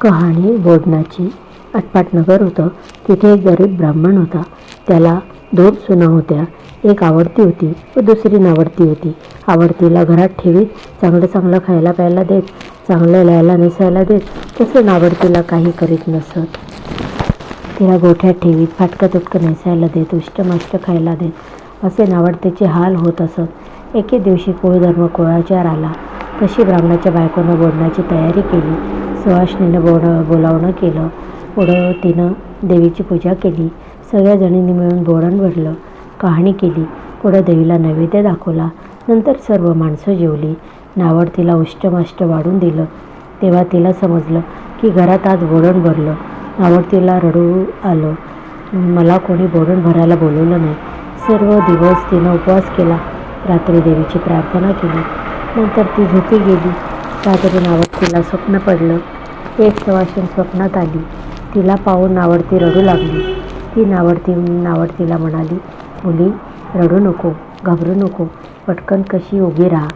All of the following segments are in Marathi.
कहाणी बोडणाची आटपाटनगर होतं. तिथे एक गरीब ब्राह्मण होता. त्याला दोन सुना होत्या. एक आवडती होती व दुसरी नावडती होती. आवडतीला घरात ठेवीत चांगलं चांगलं खायला प्यायला देत चांगलं लिहायला नेसायला देत तसं नावडतीला काही करीत नसत. तिला गोठ्यात ठेवीत फाटकं तुटकं नेसायला देत उष्टमाष्ट खायला देत असे नावडतीचे हाल होत असत. एके दिवशी कुळधर्म कुळाचार आला. तशी ब्राह्मणाच्या बायकोनं बोलण्याची तयारी केली. सुवासिनीनं बोड बोलावणं केलं. पुढं तिनं देवीची पूजा केली. सगळ्या जणींनी मिळून बोडण भरलं कहाणी केली. पुढं देवीला नैवेद्य दाखवला. नंतर सर्व माणसं जेवली. नावडतीला उष्टमाष्ट वाढून दिलं. तेव्हा तिला समजलं की घरात आज बोडण भरलं. नावडतीला रडू आलं. मला कोणी बोडण भरायला बोलवलं नाही. सर्व दिवस तिनं उपवास केला. रात्री देवीची प्रार्थना केली. नंतर ती झोपी गेली. रात्री नावडतीला स्वप्न पडलं. एक सवाशीण स्वप्नात आली. तिला पाहून नावडती रडू लागली. ती नावडती नावडतीला म्हणाली मुली रडू नको घाबरू नको पटकन कशी उभी राहा.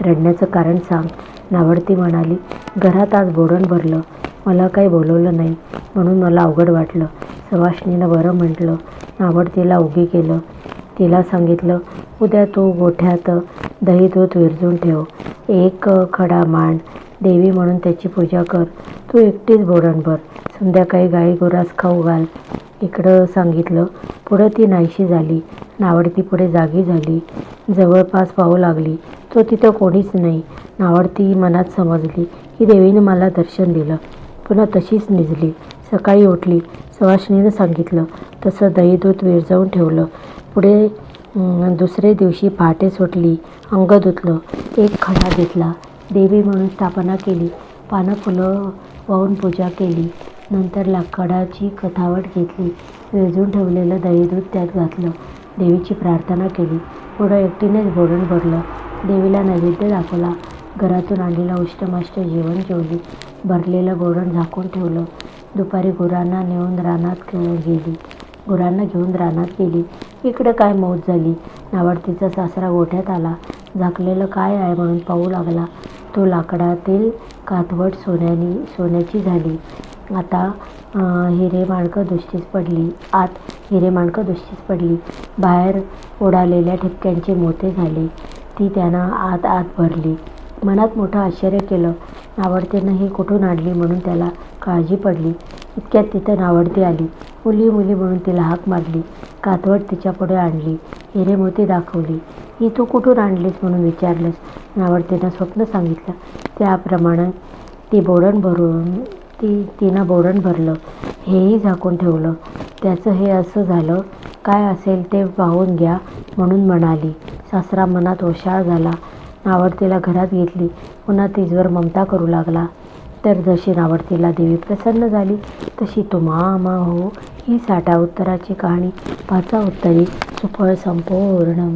रडण्याचं कारण सांग. नावडती म्हणाली घरात आज बोडण भरलं. मला काही बोलवलं नाही. म्हणून मला अवघड वाटलं. सवाष्णीनं बरं म्हटलं. नावडतीला उभी केलं. तिला सांगितलं उद्या तू गोठ्यात दही दूध विरजून ठेव. एक खडा मांड. देवी म्हणून त्याची पूजा कर. तू एकटीच बोडण भर. संध्याकाळी गाई गुरास खाऊ घाल. इकडं सांगितलं. पुढं ती नाहीशी झाली. नावडती पुढे जागी झाली. जवळपास पाहू लागली. तो तिथं कोणीच नाही. नावडती मनात समजली की देवीनं मला दर्शन दिलं. पुन्हा तशीच निजली. सकाळी उठली. सुवासिनीनं सांगितलं. तसं दही दूध विरजवून ठेवलं. पुढे दुसरे दिवशी पहाटे सुटली अंग धुतलं एक खडा घेतला. देवी म्हणून स्थापना केली पानं फुलं वाहून पूजा केली. नंतर लाकडाची कथावट घेतली वेजून ठेवलेलं दही दूध त्यात घातलं. देवीची प्रार्थना केली पुढं एकटीनेच बोडण भरलं. देवीला नैवेद्य दाखवला घरातून आलेलं उष्टमाष्ट जेवण जेवली भरलेलं बोडण झाकून ठेवलं. दुपारी गुरांना नेऊन रानात घेऊन गेली. गुरांना घेऊन रानात गेली. इकडे काय मौत झाली? नावडतीचा सासरा गोठ्यात आला. झाकलेलं काय आहे म्हणून पाहू लागला. तो लाकडातील कातवट सोन्यानी सोन्याची झाली. आता हिरे माणकं दृष्टीस पडली. आत हिरे माणकं दृष्टीस पडली. बाहेर ओढालेल्या ठिपक्यांचे मोते झाले. ती त्यानं आत आत भरली. मनात मोठं आश्चर्य केलं. नावडतेनं ही कुठून आणली म्हणून त्याला काळजी पडली. इतक्यात तिथं नावडती आली. मुली मुली म्हणून तिला हाक मारली कातवट तिच्या पुढे आणली हिरे मोती दाखवली. ही तू कुठून आणलीस म्हणून विचारलंस? नावडतीनं स्वप्न सांगितलं. त्याप्रमाणे ती बोडण भरून ती तिनं बोडण भरलं हेही झाकून ठेवलं. त्याचं हे असं झालं काय असेल ते पाहून घ्या म्हणून म्हणाली. सासरा मनात ओशाळ झाला. नावडतीला घरात घेतली. पुन्हा तिजवर ममता करू लागला. तर जशी नावडतीला देवी प्रसन्न झाली तशी तो मा हो. ही साठा उत्तराची कहाणी. पाचा उत्तरी सुफळ संपूर्ण